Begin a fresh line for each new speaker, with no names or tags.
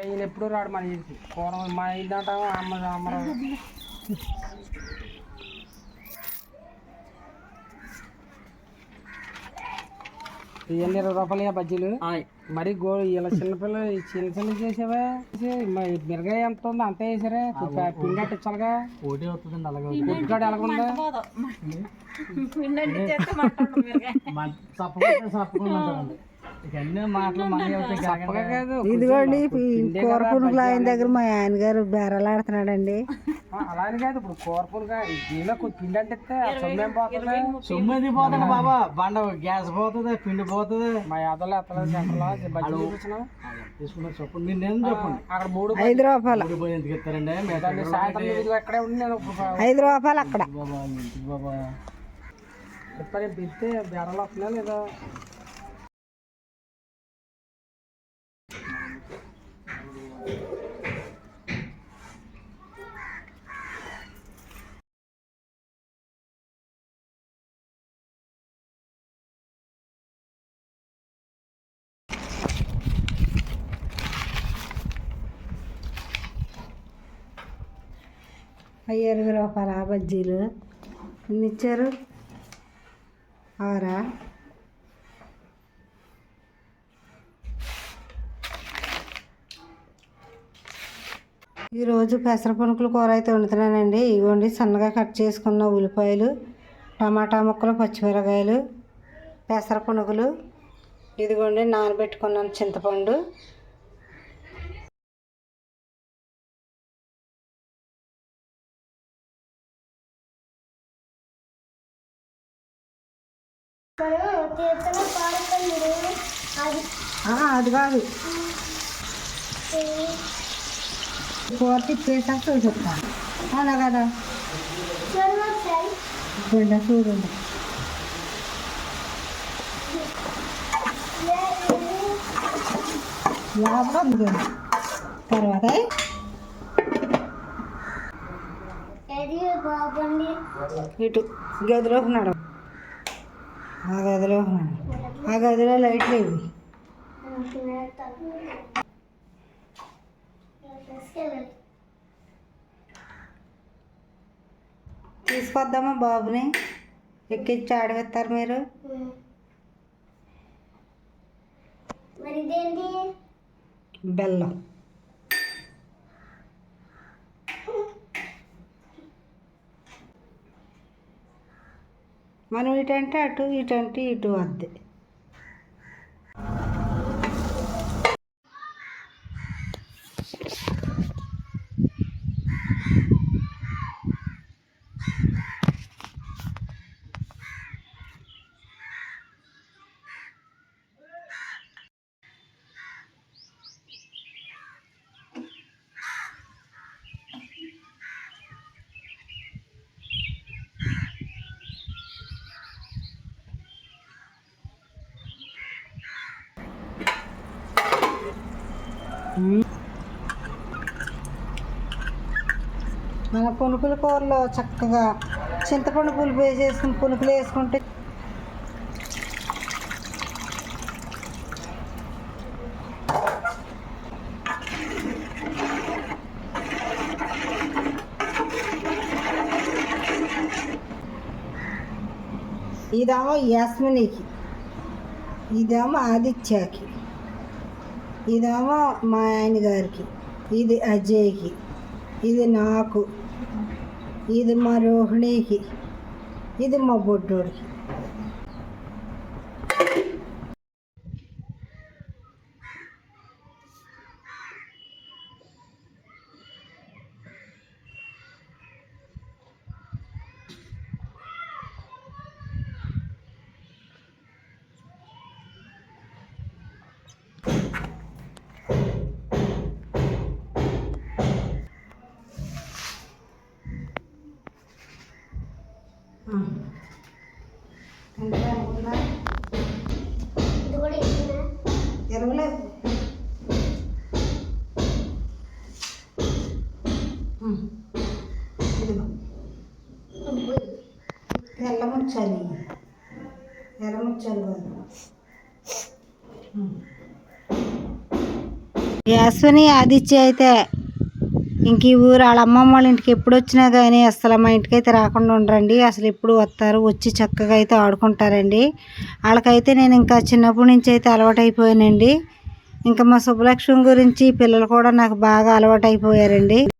ఈయన ఎప్పుడు రాడు మన ఇంటికి. కూర మా ఇంటి అంటాము అమ్మ అమ్మరావు ఇవన్నీ ఇరవై రూపాయలు బజ్జీలు. మరి గో ఇలా చిన్నపిల్లలు ఈ చిన్న చిన్న చేసావా? మరి మిరగాయ ఎంత ఉందో అంతే వేసారా. పిండి అట్టించాలిగా
పోటీ అవుతుందండి అలాగే
ఎలాగుందా
ఇదిగోండి ఆయన దగ్గర మా ఆయన గారు బేరలాడుతున్నాడండి
అని కాదు ఇప్పుడు దీనిలో కొంచెం పిండి. సొమ్మేం పోతుంది
పోతుంది బాబా? బండ గ్యాస్ పోతుంది పిండి పోతుంది.
మా యాదలో ఎత్తలేదు సెంటర్లో బజ్జీ చూపించిన
తీసుకున్నారు చెప్పండి మీరు నేను చెప్పండి?
అక్కడ మూడు
ఐదు రూపాయలు.
ఎందుకు ఇస్తారండి?
సాయంత్రం ఎక్కడే
ఐదు రూపాయలు అక్కడ.
బాబా
పిలిస్తే బేడలు వస్తున్నా లేదా?
అయ్యారు ఇరవై బజ్జీలు. ఇచ్చారు? ఆరా? ఈరోజు పెసర పునుకులు కూర అయితే వండుతున్నానండి. ఇవ్వండి సన్నగా కట్ చేసుకున్న ఉల్లిపాయలు టమాటా ముక్కలు పచ్చిమిరకాయలు పెసర పునుగులు ఇదిగోండి నానబెట్టుకున్నాను చింతపండు. అది కాదు. కూర తిప్పేసాక చెప్తాను అలా కదా? చూడండి చూడండి లోపల ఉంది. చూడండి. తర్వాత ఇటు గదిలోకి నడవ ఆ గదిలోకి నడవ ఆ గదిలో లైట్ లేవు. తీసుకొద్దామా బాబుని? ఎక్కించి ఆడవేస్తారు మీరు. బెల్లం. మనం ఇటంటే అటు ఇటంటే ఇటు వద్దే మన పునుకుల కూరలో చక్కగా చింతపండు పులుపు వేసేసుకుని పునుకులు వేసుకుంటే ఇదేమో యాస్మినికి ఇదేమో ఆదిత్యకి. ఇదేమో మా ఆయన గారికి ఇది అజయ్కి ఇది నాకు ఇది మా రోహిణికి ఇది మా బొడ్డోడికి. ముచ్చాలి కాదు ఉమ్. యాస్వని ఆదిత్య అయితే ఇంక ఈ ఊరు వాళ్ళ అమ్మమ్మ వాళ్ళ ఇంటికి ఎప్పుడు వచ్చినా కానీ అసలు మా ఇంటికి అయితే రాకుండా ఉండరండి. అసలు ఎప్పుడు వస్తారు వచ్చి చక్కగా అయితే ఆడుకుంటారండి. వాళ్ళకైతే నేను ఇంకా చిన్నప్పటి నుంచి అయితే అలవాటు అయిపోయానండి ఇంకా మా శుభలక్ష్మి గురించి పిల్లలు కూడా నాకు బాగా అలవాటు అయిపోయారండి